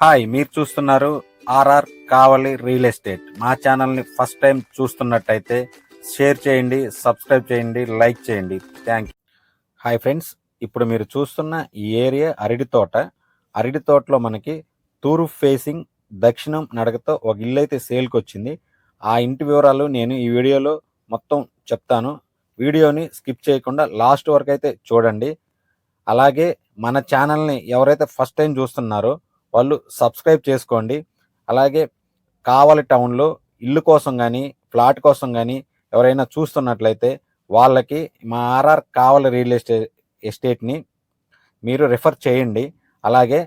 Hi మీరు చూస్తున్నారు RR Kavali real estate. మా ఛానల్ని ఫస్ట్ టైం చూస్తున్నట్టయితే షేర్ చేయండి సబ్స్క్రైబ్ చేయండి లైక్ చేయండి. థ్యాంక్ యూ హాయ్ ఫ్రెండ్స్ ఇప్పుడు మీరు చూస్తున్న ఈ ఏరియా అరటి తోట. అరటి తోటలో మనకి తూరు ఫేసింగ్ దక్షిణం నడకతో ఒక ఇల్లు అయితే సేల్కి వచ్చింది ఆ ఇంటి వివరాలు నేను ఈ వీడియోలో మొత్తం చెప్తాను. వీడియోని స్కిప్ చేయకుండా లాస్ట్ వరకు అయితే చూడండి. అలాగే మన ఛానల్ని ఎవరైతే ఫస్ట్ టైం చూస్తున్నారో వాళ్ళు సబ్స్క్రైబ్ చేసుకోండి. అలాగే కావలి టౌన్లో ఇల్లు కోసం కానీ ఫ్లాట్ కోసం కానీ ఎవరైనా చూస్తున్నట్లయితే వాళ్ళకి మా R R Kavali real estate ఎస్టేట్ని మీరు రిఫర్ చేయండి. అలాగే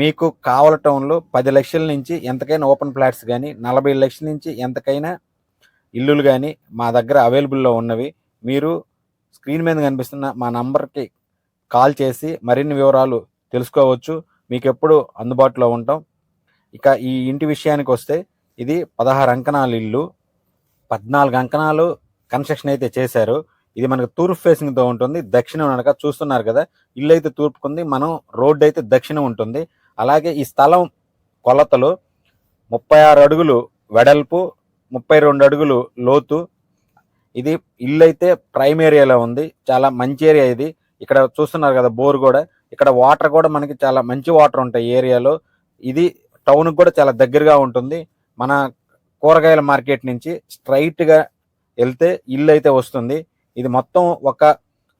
మీకు కావలి టౌన్లో పది లక్షల నుంచి ఎంతకైనా ఓపెన్ ఫ్లాట్స్ కానీ నలభై లక్షల నుంచి ఎంతకైనా ఇల్లులు కానీ మా దగ్గర అవైలబుల్లో ఉన్నవి. మీరు స్క్రీన్ మీద కనిపిస్తున్న మా నంబర్కి కాల్ చేసి మరిన్ని వివరాలు తెలుసుకోవచ్చు. మీకు ఎప్పుడు అందుబాటులో ఉంటాం. ఇక ఈ ఇంటి విషయానికి వస్తే ఇది పదహారు అంకణాలు ఇల్లు పద్నాలుగు అంకణాలు కన్స్ట్రక్షన్ అయితే చేశారు. ఇది మనకు తూర్పు ఫేసింగ్తో ఉంటుంది దక్షిణం అనక చూస్తున్నారు కదా ఇల్లు అయితే తూర్పుకుంది మనం రోడ్డు అయితే దక్షిణం ఉంటుంది. అలాగే ఈ స్థలం కొలతలు ముప్పై ఆరు అడుగులు వెడల్పు ముప్పై రెండు అడుగులు లోతు. ఇది ఇల్లు అయితే ప్రైమ్ ఏరియాలో ఉంది చాలా మంచి ఏరియా ఇది. ఇక్కడ చూస్తున్నారు కదా బోర్ కూడా ఇక్కడ వాటర్ కూడా మనకి చాలా మంచి వాటర్ ఉంటాయి ఏరియాలో. ఇది టౌన్కి కూడా చాలా దగ్గరగా ఉంటుంది. మన కూరగాయల మార్కెట్ నుంచి స్ట్రైట్గా వెళ్తే ఇల్లు అయితే వస్తుంది. ఇది మొత్తం ఒక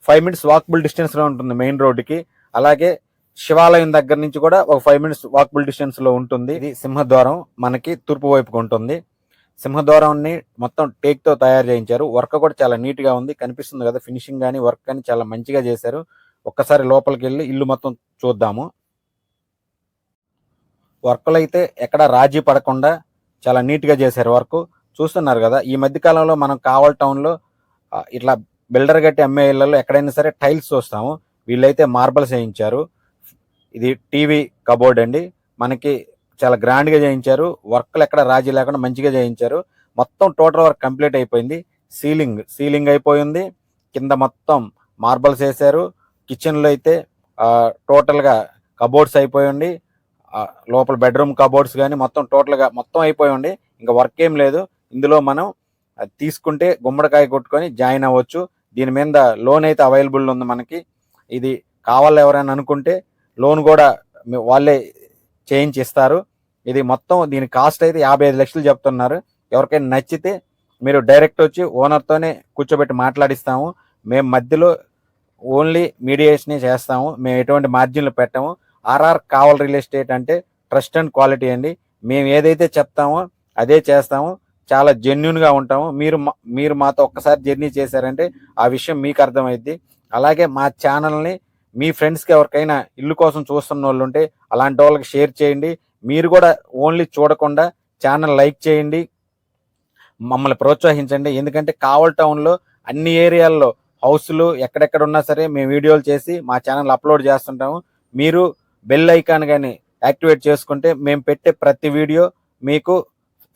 ఫైవ్ మినిట్స్ వాకబుల్ డిస్టెన్స్లో ఉంటుంది మెయిన్ రోడ్డుకి అలాగే శివాలయం దగ్గర నుంచి కూడా ఒక ఫైవ్ మినిట్స్ వాకబుల్ డిస్టెన్స్లో ఉంటుంది. ఇది సింహద్వారం మనకి తూర్పు వైపుకు ఉంటుంది. సింహద్వారాన్ని మొత్తం టేక్తో తయారు చేయించారు. వర్క్ కూడా చాలా నీట్గా ఉంది. కనిపిస్తుంది కదా ఫినిషింగ్ కానీ వర్క్ కానీ చాలా మంచిగా చేశారు. ఒక్కసారి లోపలికి వెళ్ళి ఇల్లు మొత్తం చూద్దాము. వర్క్లు అయితే ఎక్కడ రాజీ పడకుండా చాలా నీట్గా చేశారు వర్క్. చూస్తున్నారు కదా ఈ మధ్య కాలంలో మనం కావల్ టౌన్లో ఇట్లా బిల్డర్ గట్టి అమ్మే ఇళ్ళలో ఎక్కడైనా సరే టైల్స్ చూస్తాము. వీళ్ళైతే మార్బల్స్ వేయించారు. ఇది టీవీ కబోర్డ్ అండి. మనకి చాలా గ్రాండ్గా చేయించారు. వర్క్లు ఎక్కడ రాజీ లేకుండా మంచిగా చేయించారు. మొత్తం టోటల్ వర్క్ కంప్లీట్ అయిపోయింది. సీలింగ్ సీలింగ్ అయిపోయింది. కింద మొత్తం మార్బల్స్ వేశారు. కిచెన్లో అయితే టోటల్గా కబోర్డ్స్ అయిపోయి ఉండి లోపల బెడ్రూమ్ కబోర్డ్స్ కానీ మొత్తం టోటల్గా మొత్తం అయిపోయి ఉండి ఇంకా వర్క్ ఏం లేదు. ఇందులో మనం తీసుకుంటే గుమ్మడికాయ కొట్టుకొని జాయిన్ అవ్వచ్చు. దీని మీద లోన్ అయితే అవైలబుల్ ఉంది మనకి. ఇది కావాలి ఎవరైనా అనుకుంటే లోన్ కూడా వాళ్ళే చేయించి ఇస్తారు. ఇది మొత్తం దీని కాస్ట్ అయితే యాభై ఐదు లక్షలు చెప్తున్నారు. ఎవరికైనా నచ్చితే మీరు డైరెక్ట్ వచ్చి ఓనర్తోనే కూర్చోబెట్టి మాట్లాడిస్తాము. మేము మధ్యలో ఓన్లీ మీడియేషనే చేస్తాము. మేము ఎటువంటి మార్జిన్లు పెట్టాము. R R Kaval real estate అంటే ట్రస్ట్ అండ్ క్వాలిటీ అండి. మేము ఏదైతే చెప్తామో అదే చేస్తాము. చాలా జెన్యున్గా ఉంటాము. మీరు మీరు మాతో ఒక్కసారి జర్నీ చేశారంటే ఆ విషయం మీకు అర్థమైద్ది. అలాగే మా ఛానల్ని మీ ఫ్రెండ్స్కి ఎవరికైనా ఇల్లు కోసం చూస్తున్న వాళ్ళు ఉంటే అలాంటి వాళ్ళకి షేర్ చేయండి. మీరు కూడా ఓన్లీ చూడకుండా ఛానల్ లైక్ చేయండి. మమ్మల్ని ప్రోత్సహించండి. ఎందుకంటే కావల్ టౌన్లో అన్ని ఏరియాల్లో హౌస్లు ఎక్కడెక్కడ ఉన్నా సరే మేము వీడియోలు చేసి మా ఛానల్ అప్లోడ్ చేస్తుంటాము. మీరు బెల్ ఐకాన్ కానీ యాక్టివేట్ చేసుకుంటే మేము పెట్టే ప్రతి వీడియో మీకు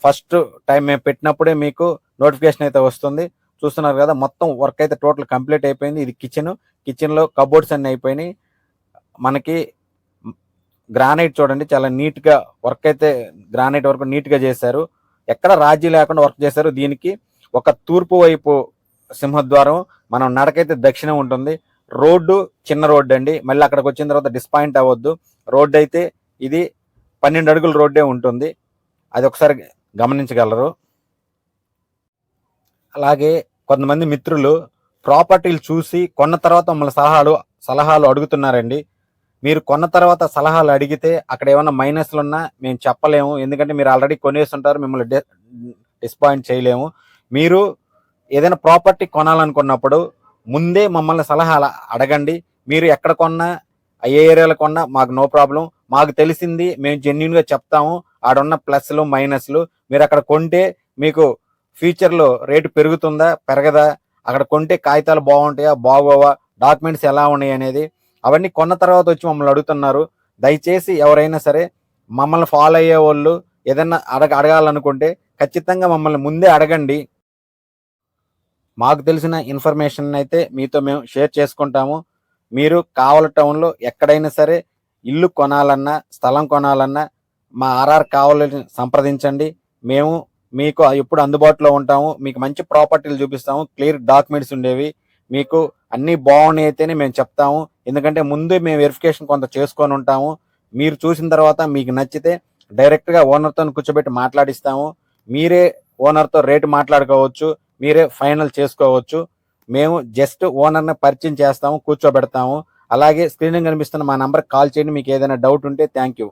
ఫస్ట్ టైం మేము పెట్టినప్పుడే మీకు నోటిఫికేషన్ అయితే వస్తుంది. చూస్తున్నారు కదా మొత్తం వర్క్ అయితే టోటల్ కంప్లీట్ అయిపోయింది. ఇది కిచెన్. కిచెన్లో కబోర్డ్స్ అన్ని అయిపోయినాయి. మనకి గ్రానైట్ చూడండి చాలా నీట్గా వర్క్ అయితే గ్రానైట్ వర్క్ నీట్గా చేశారు. ఎక్కడ రాజీ లేకుండా వర్క్ చేశారు. దీనికి ఒక తూర్పు వైపు సింహద్వారం మనం నడకైతే దక్షిణం ఉంటుంది. రోడ్డు చిన్న రోడ్డు అండి. మళ్ళీ అక్కడికి వచ్చిన తర్వాత డిస్పాయింట్ అవ్వద్దు. రోడ్డు అయితే ఇది పన్నెండు అడుగుల రోడ్డే ఉంటుంది. అది ఒకసారి గమనించగలరు. అలాగే కొంతమంది మిత్రులు ప్రాపర్టీలు చూసి కొన్న తర్వాత మమ్మల్ని సలహాలు సలహాలు అడుగుతున్నారండి. మీరు కొన్న తర్వాత సలహాలు అడిగితే అక్కడ ఏమైనా మైనస్లు ఉన్నా మేము చెప్పలేము. ఎందుకంటే మీరు ఆల్రెడీ కొనేస్తుంటారు. మిమ్మల్ని డి డిస్పాయింట్ చేయలేము. మీరు ఏదైనా ప్రాపర్టీ కొనాలనుకున్నప్పుడు ముందే మమ్మల్ని సలహాలు అడగండి. మీరు ఎక్కడ కొన్నా ఏ ఏరియాలో కొన్నా మాకు నో ప్రాబ్లం. మాకు తెలిసింది మేము జెన్యున్గా చెప్తాము. ఆడున్న ప్లస్లు మైనస్లు. మీరు అక్కడ కొంటే మీకు ఫ్యూచర్లో రేటు పెరుగుతుందా పెరగదా? అక్కడ కొంటే కాగితాలు బాగుంటాయా బాగోవా? డాక్యుమెంట్స్ ఎలా ఉన్నాయి అనేది అవన్నీ కొన్న తర్వాత వచ్చి మమ్మల్ని అడుగుతున్నారు. దయచేసి ఎవరైనా సరే మమ్మల్ని ఫాలో అయ్యే వాళ్ళు ఏదైనా అడగ అడగాలనుకుంటే ఖచ్చితంగా మమ్మల్ని ముందే అడగండి. మాకు తెలిసిన ఇన్ఫర్మేషన్ అయితే మీతో మేము షేర్ చేసుకుంటాము. మీరు కావల టౌన్లో ఎక్కడైనా సరే ఇల్లు కొనాలన్నా స్థలం కొనాలన్నా మా ఆర్ఆర్ కావాలని సంప్రదించండి. మేము మీకు ఎప్పుడు అందుబాటులో ఉంటాము. మీకు మంచి ప్రాపర్టీలు చూపిస్తాము. క్లియర్ డాక్యుమెంట్స్ ఉండేవి. మీకు అన్నీ బాగున్నాయి అయితేనే మేము చెప్తాము. ఎందుకంటే ముందే మేము వెరిఫికేషన్ కొంత చేసుకొని ఉంటాము. మీరు చూసిన తర్వాత మీకు నచ్చితే డైరెక్ట్గా ఓనర్తో కూర్చోబెట్టి మాట్లాడిస్తాము. మీరే ఓనర్తో రేటు మాట్లాడుకోవచ్చు. మీరే ఫైనల్ చేసుకోవచ్చు. మేము జస్ట్ ఓనర్ని పరిచయం చేస్తాము కూర్చోబెడతాము. అలాగే స్క్రీనింగ్ కనిపిస్తున్న మా నంబర్ కాల్ చేయండి మీకు ఏదైనా డౌట్ ఉంటే థ్యాంక్ యూ.